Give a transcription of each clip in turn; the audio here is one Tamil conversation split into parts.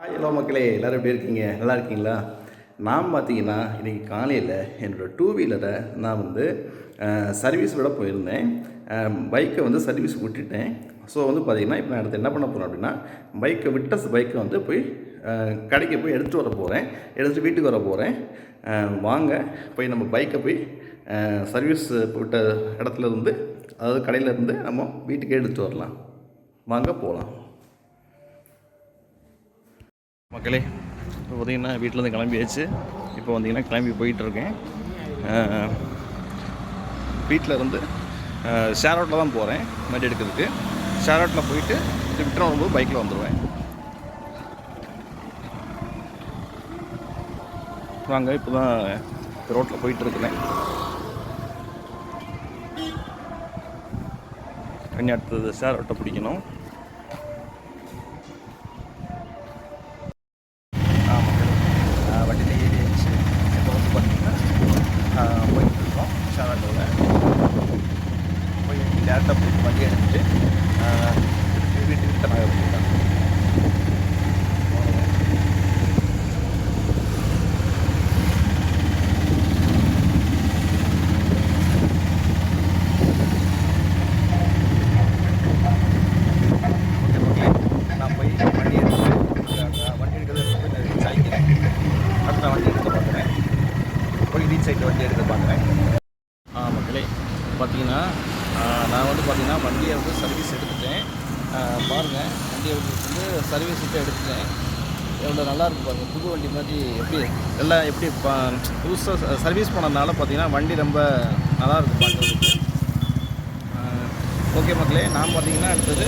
ஹாய் ஹலோ மக்களே. எல்லோரும் எப்படி இருக்கீங்க? நல்லா இருக்கீங்களா? நான் பார்த்தீங்கன்னா இன்றைக்கி காலையில் என்னோடய டூ வீலரை நான் வந்து சர்வீஸ் விட போயிருந்தேன். பைக்கை வந்து சர்வீஸ் விட்டுட்டேன். ஸோ வந்து பார்த்தீங்கன்னா இப்போ நான் அடுத்து என்ன பண்ண போகிறேன் அப்படின்னா பைக்கை விட்ட பைக்கை வந்து போய் கடைக்கு போய் எடுத்துகிட்டு வர போகிறேன் எடுத்துகிட்டு வீட்டுக்கு வர போகிறேன் வாங்க. போய் நம்ம பைக்கை போய் சர்வீஸ் விட்ட இடத்துல இருந்து அதாவது கடையிலேருந்து நம்ம வீட்டுக்கே எடுத்துகிட்டு வரலாம். வாங்க போகலாம் மக்களே இப்போ பார்த்தீங்கன்னா வீட்டிலேருந்து கிளம்பியாச்சு. இப்போ வந்தீங்கன்னா கிளம்பி போயிட்டுருக்கேன். வீட்டில் இருந்து ஷேர் அவுட்டில் தான் போகிறேன் வண்டி எடுக்கிறதுக்கு. ஷேர் அவுட்டில் போயிட்டு ரிட்டர்ன் வரும்போது பைக்கில் வந்துடுவேன் வாங்க இப்போ தான் ரோட்டில் போயிட்டுருக்குறேன். கண்ணி அடுத்தது ஷேர் அவுட்டை பிடிக்கணும். வண்டியில் ஏறியாச்சு இப்போ வந்து பார்த்திங்கன்னா போயிட்டுருக்கோம் இருக்கோம் போய் டேரெக்டாக போய் வண்டி எடுத்துட்டு வீட்டுக்கு தனாக போயிட்டாங்க ஓகே ஓகே நான் போய் வண்டி எடுத்துட்டு அஹ், வண்டி எடுக்கிறது போய் நான் ரீச் ஆகிக்கிறேன் அடுத்து நான் வண்டி எடுக்க பார்க்குறேன் சைட் வண்டி எடுக்க பார்க்குறேன். ஆ மக்களே பார்த்தீங்கன்னா நான் வந்து பார்த்தீங்கன்னா வண்டியை வந்து சர்வீஸ் எடுத்துட்டேன். பாருங்கள் வண்டியை வந்து சர்வீஸ் விட்டு எடுத்துட்டேன். எவ்வளோ நல்லா பாருங்கள் புது வண்டி மாதிரி எப்படி எல்லாம் எப்படி புதுசாக சர்வீஸ் பண்ணதுனால பார்த்தீங்கன்னா வண்டி ரொம்ப நல்லாயிருக்கு பார்க்குறதுக்கு. ஓகே மக்களே நான் பார்த்தீங்கன்னா அடுத்தது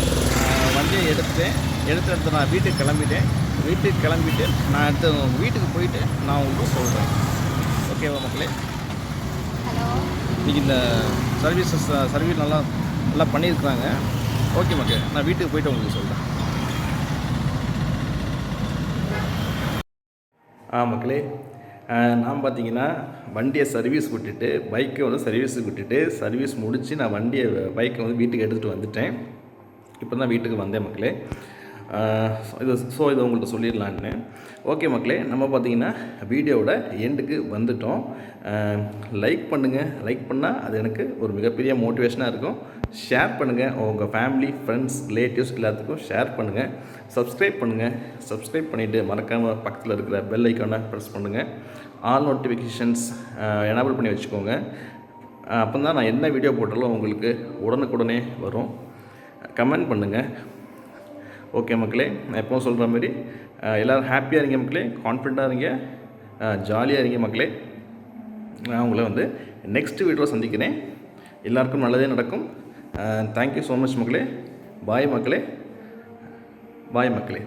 வண்டியை எடுத்துட்டேன். எடுத்து எடுத்து நான் வீட்டுக்கு கிளம்பிட்டேன். வீட்டுக்கு கிளம்பிட்டு நான் அடுத்து வீட்டுக்கு போயிட்டு நான் உங்களுக்கு சொல்கிறேன் ஓகேவா மக்களே? இன்றைக்கி இந்த சர்வீசஸ் சர்வீஸ் நல்லா நல்லா பண்ணியிருக்கிறாங்க. ஓகே மக்களே நான் வீட்டுக்கு போயிட்டு உங்களுக்கு சொல்கிறேன் ஆ மக்களே நான் பார்த்தீங்கன்னா வண்டியை சர்வீஸ் விட்டுட்டு பைக்கை வந்து சர்வீஸுக்கு விட்டுட்டு சர்வீஸ் முடித்து நான் வண்டியை பைக்கை வந்து வீட்டுக்கு எடுத்துகிட்டு வந்துட்டேன். இப்போ தான் வீட்டுக்கு வந்தேன் மக்களே. இது ஸோ இதை உங்கள்கிட்ட சொல்லிடலான்னு. ஓகே மக்களே நம்ம பார்த்தீங்கன்னா வீடியோவோட எண்டுக்கு வந்துட்டோம். லைக் பண்ணுங்கள் லைக் பண்ணால் அது எனக்கு ஒரு மிகப்பெரிய மோட்டிவேஷனாக இருக்கும். ஷேர் பண்ணுங்கள் உங்கள் ஃபேமிலி ஃப்ரெண்ட்ஸ் ரிலேட்டிவ்ஸ் எல்லாத்துக்கும் ஷேர் பண்ணுங்கள் சப்ஸ்கிரைப் பண்ணுங்கள் சப்ஸ்கிரைப் பண்ணிவிட்டு மறக்காமல் பக்கத்தில் இருக்கிற பெல் ஐக்கானை ப்ரெஸ் பண்ணுங்கள் ஆல் நோட்டிஃபிகேஷன்ஸ் எனேபிள் பண்ணி வச்சுக்கோங்க. அப்போ தான் நான் என்ன வீடியோ போட்டாலும் உங்களுக்கு உடனுக்குடனே வரும். கமெண்ட் பண்ணுங்கள் ஓகே மக்களே நான் எப்போவும் சொல்கிற மாதிரி எல்லோரும் ஹாப்பியாக இருங்க மக்களே கான்ஃபிடண்ட்டாக இருங்க ஜாலியாக இருங்க மக்களே. நான் உங்களை வந்து நெக்ஸ்ட் வீடியோவில் சந்திக்கிறேன். எல்லாருக்கும் நல்லதே நடக்கும். தேங்க்யூ ஸோ மச் மக்களே. பாய் மக்களே. பாய் மக்களே.